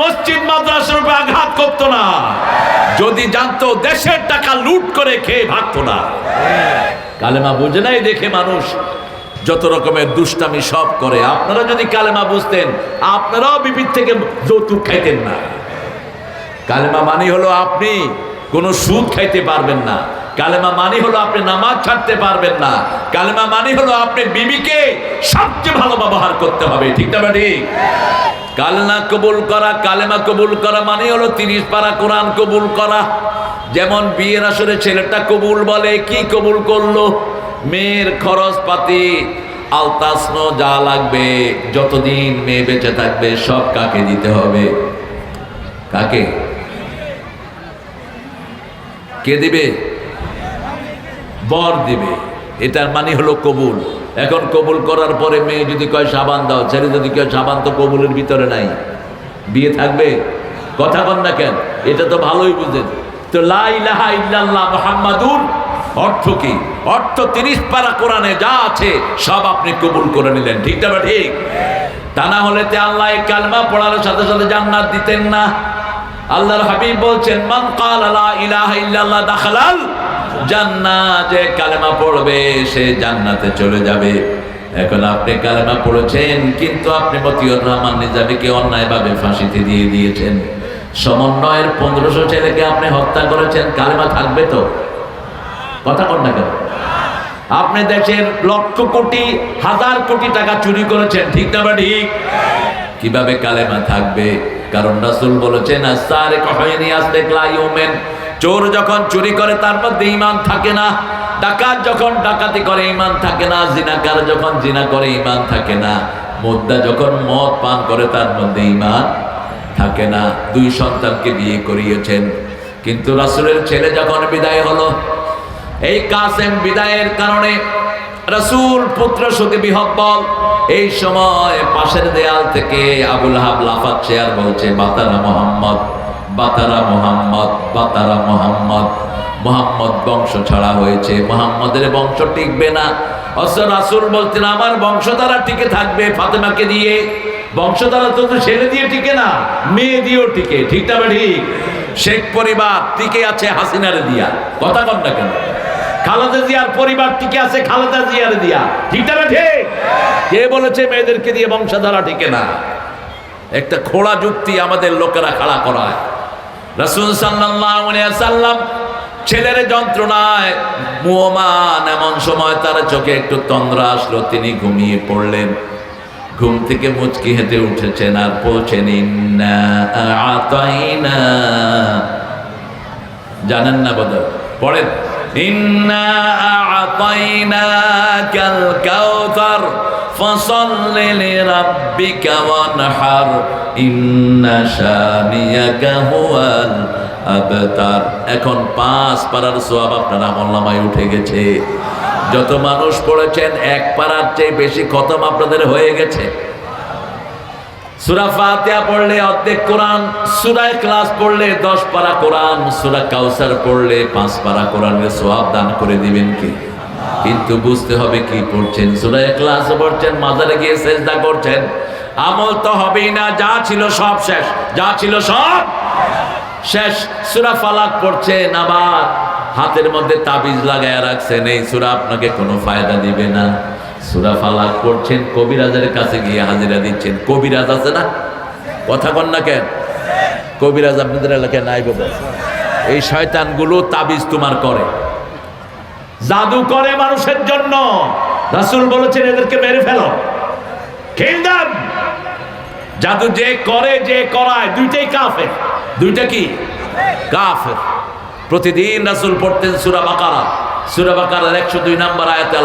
মসজিদ মাদ্রাসার উপর আঘাত করতো না। যদি জানতো দেশের টাকা লুট করে খেয়ে ভাগতো না। কালেমা বুঝে নাই দেখে মানুষ যত রকমের দুষ্টামি সব করে। আপনারা যদি কালেমা বুঝতেন, আপনারাও বিপির থেকে যৌতুক খাইতেন না। কালেমা মানে হলো আপনি কোনো সুদ খাইতে পারবেন না। কালেমা মানে হলো আপনি নামাজ ছাড়তে পারবেন না। কালেমা মানে হলো আপনি বিবিকে সবচেয়ে ভালো ব্যবহার করতে হবে। ঠিক না ঠিক? কালনা কবুল করা, কালেমা কবুল করা মানে হলো তিরিশ পারা কোরআন কবুল করা। যেমন বিয়ের আসরে ছেলেটা কবুল বলে, কি কবুল করল? মেয়ের খরচ পাতি আলতাসন যা লাগবে, যতদিন মেয়ে বেঁচে থাকবে, সব কাকে দিতে হবে? কাকে? কে দিবে? বর দিবে। এটার মানে হলো কবুল। এখন কবুল করার পরে মেয়ে যদি কয়, সাবান দাও। ছেলে যদি কেউ সাবান তো কবুলের ভিতরে নাই। বিয়ে থাকবে? কথা বল না কেন? এটা তো ভালোই বুঝেন তো লা ইলাহা ইল্লাল্লাহ মুহাম্মাদুর অর্থ কি? অর্থ তিরিশ পারা কোরআনে যা আছে সব আপনি কবুল করে নিলেন। ঠিক না ঠিক? তা না হলে তে আল্লাহ কালমা পড়ার সাথে সাথে জান্নাত দিতেন না। আল্লাহর হাবিব বলছেন, মান কাল লা ইলাহা ইল্লাল্লাহ দাখালাল জান্নাত কালেমা পড়বে, সে জান্নাতে চলে যাবে। এখন আপনি কালেমা পড়েছেন, কিন্তু আপনি মতিউর রহমান নিজামীকে অন্যায়ভাবে ফাঁসিতে দিয়ে দিয়েছেন। সমন্বয়ের পনেরোশো ছেলেকে আপনি হত্যা করেছেন, কালেমা থাকবে তো? কথা কন না কেন? আপনি দেশের লক্ষ কোটি, হাজার কোটি টাকা চুরি করেছেন, ঠিক না বা ঠিক? কীভাবে কালেমা থাকবে? কারণ রাসূল বলেছেন আসারে কহয়নি আসতে ক্লাইওমেন চোর যখন চুরি করে, তার মধ্যে ইমান থাকে না। ডাকাত যখন ডাকাতি করে, ঈমান থাকে না। জিনাকার যখন জিনা করে, ঈমান থাকে না। মুদ্দা যখন মদ পান করে, তার মধ্যে ঈমান থাকে না। দুই সন্তানকে বিয়ে করিয়েছেন। কিন্তু রাসূলের ছেলে যখন বিদায় হলো, এই কাসেম বিদায়ের কারণে রসুল পুত্র সুখে বিহব্বল এই সময় পাশের দেয়াল থেকে আবুল হাব লাফাচ্ছে আর বলছে, বাতারা মোহাম্মদ। বাতারা মোহাম্মদ বাতারা মোহাম্মদ। মোহাম্মদ বংশ ছাড়া হয়েছে, মোহাম্মদের বংশ টিকবে না। অথচ বলতেন, আমার বংশধারা টিকে থাকবে ফাতেমাকে দিয়ে। বংশধারা তো তো ছেলে দিয়ে টিকে না, মেয়ে দিয়েও টিকে। ঠিক না ঠিক? শেখ পরিবার টিকে আছে হাসিনারে দিয়া। কথা কন না কেন? খালেদা জিয়ার পরিবার টিকে আছে খালেদা জিয়ার দিয়া। ঠিক না ঠিক? কে বলেছে মেয়েদেরকে দিয়ে বংশধারা টিকে না? একটা খোড়া যুক্তি আমাদের লোকেরা খাড়া করায়। রসুল সাল্লাম ছেলের যন্ত্রণায় মুহমান এমন সময় তার চোখে একটু তন্দ্রা আসলো, তিনি ঘুমিয়ে পড়লেন। ঘুম থেকে মুচকি হেঁটে উঠেছেন, আর পৌঁছেন আতাইনা। জানেন না বোধ পড়েন। ইন্না আতাইনাকাল কাউসার فصل لربك وانحر إن شانيك هو الأبتر এখন পাঁচ পারার সোয়াব আপনার আমল্লামায় উঠে গেছে যত মানুষ পড়েছেন এক পারার চেয়ে বেশি খতম আপনাদের হয়ে গেছে সুরা ফাতিহা পড়লে অর্ধেক কোরআন সুরায় ক্লাস পড়লে দশ পারা কোরআন সুরা কাউসার পড়লে পাঁচ পারা কোরআনের সোয়াব দান করে দিবেন কি কিন্তু বুঝতে হবে কি পড়ছেন। সুরায় ক্লাস পড়ছেন, মাজারে গিয়ে সেজদা করছেন। আমল তো হবেই না, যা ছিল সব শেষ, যা ছিল সব শেষ। সুরা ফালাক পড়ছেন, আবার হাতের মধ্যে তাবিজ লাগায় রাখছেন, এই সুরা আপনাকে কোনো ফায়দা দিবে না। সুরা ফালাক পড়ছেন, কবিরাজের কাছে গিয়ে হাজিরা দিচ্ছেন। কবিরাজ আছে না? কথা কন না কেন? কবিরাজ আপনাদের এলাকায় নাই বাবা। এই শয়তানগুলো তাবিজ তোমার করে। জাদু করে মানুষের জন্য। রাসূল বলেছেন, এদেরকে মেরে ফেলো। কিল জাদু যে করে, যে করায়, দুইটাই কাফের। দুইটা কি? কাফের। প্রতিদিন রাসূল পড়তেন সূরা বাকারা। সূরা বাকারার 102 নম্বর আয়াতে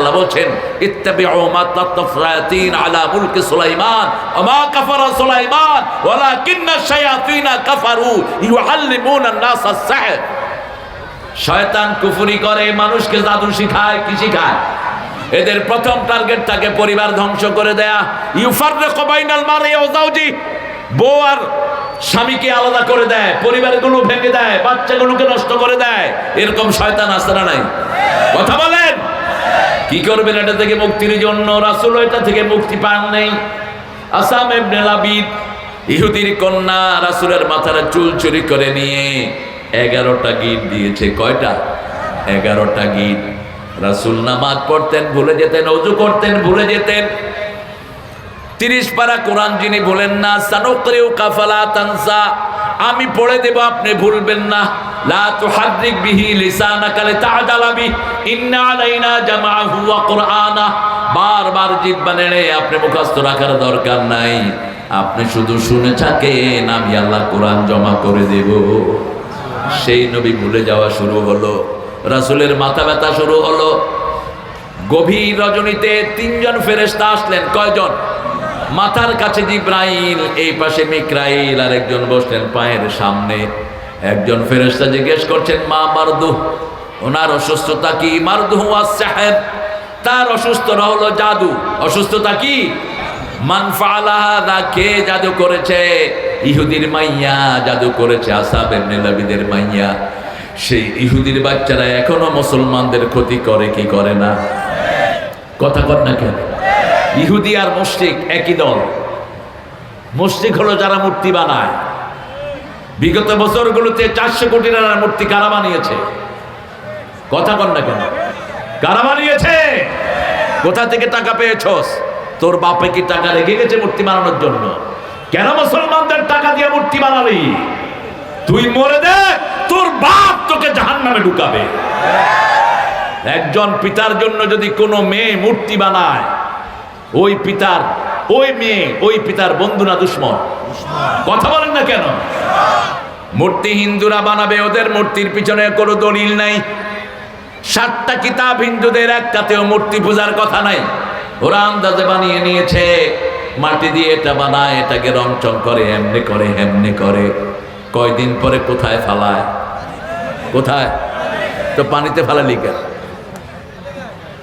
সুলাইমান শয়তান কুফরি করে, মানুষকে জাদু শিখায়, কি শিখায়? এদের প্রথম টার্গেট থাকে পরিবার ধ্বংস করে দেয়া। ইউফাররিকু বাইনাল মারই ওয়া যাওজি, বউ আর স্বামীকে আলাদা করে দেয়, পরিবারগুলো ভেঙে দেয়, বাচ্চাগুলোকে নষ্ট করে দেয়। এরকম শয়তান না নাই? কথা বলেন? কি করবেন এটা থেকে মুক্তির জন্য? রাসূল এটা থেকে মুক্তি পান নেই। আসাম ইবনে লাবিদ, ইহুদির কন্যা রাসূলের মাথার চুল চুরি করে নিয়ে এগারোটা গিট দিয়েছে, কয়টা? এগারোটা গিট রাসূল নামাজ পড়তেন, ভুলে যেতেন, অজু করতেন, ভুলে যেতেন। তিরিশ পারা কোরআন যিনি বলেন না সানুকরিউ কাফালা তানসা, আমি পড়ে দেব, আপনি ভুলবেন না। বারবার আপনি রাখার দরকার নাই। আপনি শুধু শুনে থাকেন, আমি আল্লাহ কোরআন জমা করে দেব। সেই নবী ভুলে যাওয়া শুরু হলো, রাসূলের মাথা ব্যথা শুরু হলো। গভীর রজনীতে তিনজন ফেরেশতা আসলেন, কয়জন? মাথার কাছে জিব্রাইল, এই পাশে মিক্রাইল আর একজন বসলেন পায়ের সামনে। একজন ফেরেশতা জিজ্ঞেস করছেন, মা মারদু ওনার অসুস্থতা কি? মারদু সাহেব তার অসুস্থতা হলো জাদু। অসুস্থতা কি? কে জাদু করেছে? ইহুদির মাইয়া জাদু করেছে মাইয়া। সেই ইহুদির বাচ্চারা এখনও মুসলমানদের ক্ষতি করে, কি করে না? কথা কর না কেন? ইহুদি আর মুশরিক একই দল। মুশরিক হলো যারা মূর্তি বানায়। বিগত বছরগুলোতে চারশো কোটি টাকার মূর্তি কারা বানিয়েছে? কথা কর না কেন? কারা বানিয়েছে? কোথা থেকে টাকা পেয়েছস? তোর বাপে কি টাকা রেখে গেছে মূর্তি বানানোর জন্য? কেন মুসলমানদের টাকা দিয়ে মূর্তি বানালি? তুই মরে দে, তোর বাপ তোকে জাহান নামে ঢুকাবে। একজন পিতার জন্য যদি কোনো মেয়ে মূর্তি বানায়, ওই পিতার, ওই মেয়ে, ওই পিতার বন্ধু না দুশ্মন? কথা বলেন না কেন? মূর্তি হিন্দুরা বানাবে, ওদের মূর্তির পিছনে কোনো দলিল নাই। সাতটা কিতাব হিন্দুদের একটাতেও মূর্তি পূজার কথা নাই। ওরা আন্দাজে বানিয়ে নিয়েছে। মাটি দিয়ে এটা বানায়, এটাকে রং চং করে, এমনি করে এমনি করে। কয়দিন পরে কোথায় ফালায়? কোথায়? তো পানিতে ফালালি কেন?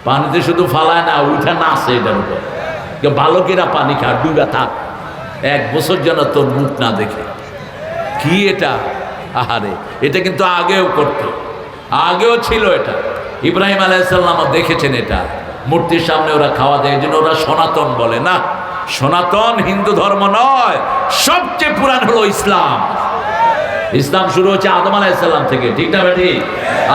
পানিতে শুধু ফালায় না, উঠে নাচে এটার উপর। বালকেরা পানি খা ডুবা থাক। এক বছর যেন তোর মুখ না দেখে। কি এটা? আহারে, এটা কিন্তু আগেও করতো। আগেও ছিল এটা। ইব্রাহিম আলাইসাল্লাম দেখেছেন এটা। মূর্তির সামনে ওরা খাওয়া দেয়, এই জন্য ওরা সনাতন বলে। না, সনাতন হিন্দু ধর্ম নয়, সবচেয়ে পুরান হলো ইসলাম। ইসলাম শুরু হচ্ছে আদম আলাইসাল্লাম থেকে, ঠিক না ঠিক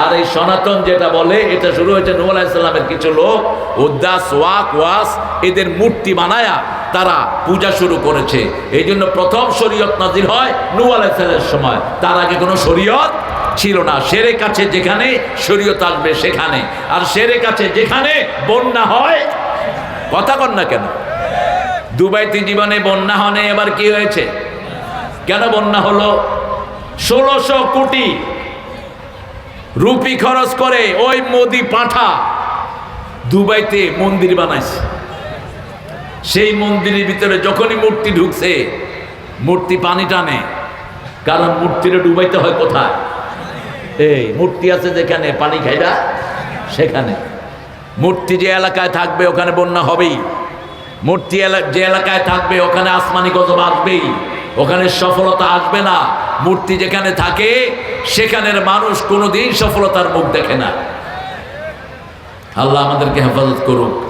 আর এই সনাতন যেটা বলে, এটা শুরু হয়েছে নূহ আলাইসাল্লামের কিছু লোক, উদ্দাস, ওয়াক, ওয়াস, এদের মূর্তি বানায়া তারা পূজা শুরু করেছে। এই জন্য প্রথম শরীয়ত নাজির হয় নূহ আলাইসাল্লামের সময়। তার আগে কোনো শরীয়ত ছিল না। সেরে কাছে যেখানে শরীয়ত আসবে সেখানে। আর সেরে কাছে যেখানে বন্যা হয়, কথা কন না কেন? দুবাইতে জীবনে বন্যা হনে এবার কি হয়েছে? কেন বন্যা হলো? ষোলোশো কোটি রুপি খরচ করে ওই মোদি পাঠা দুবাইতে মন্দির বানাইছে। সেই মন্দিরের ভিতরে যখনই মূর্তি ঢুকছে, মূর্তি পানি টানে। কারণ মূর্তিটা ডুবাইতে হয় কোথায়? এই মূর্তি আছে যেখানে পানি খাইরা, সেখানে। মূর্তি যে এলাকায় থাকবে, ওখানে বন্যা হবেই। মূর্তি যে এলাকায় থাকবে, ওখানে আসমানি গজব আসবেই। ওখানে সফলতা আসবে না। মূর্তি যেখানে থাকে, সেখানের মানুষ কোনোদিন সফলতার মুখ দেখে না। আল্লাহ আমাদেরকে হেফাজত করুক।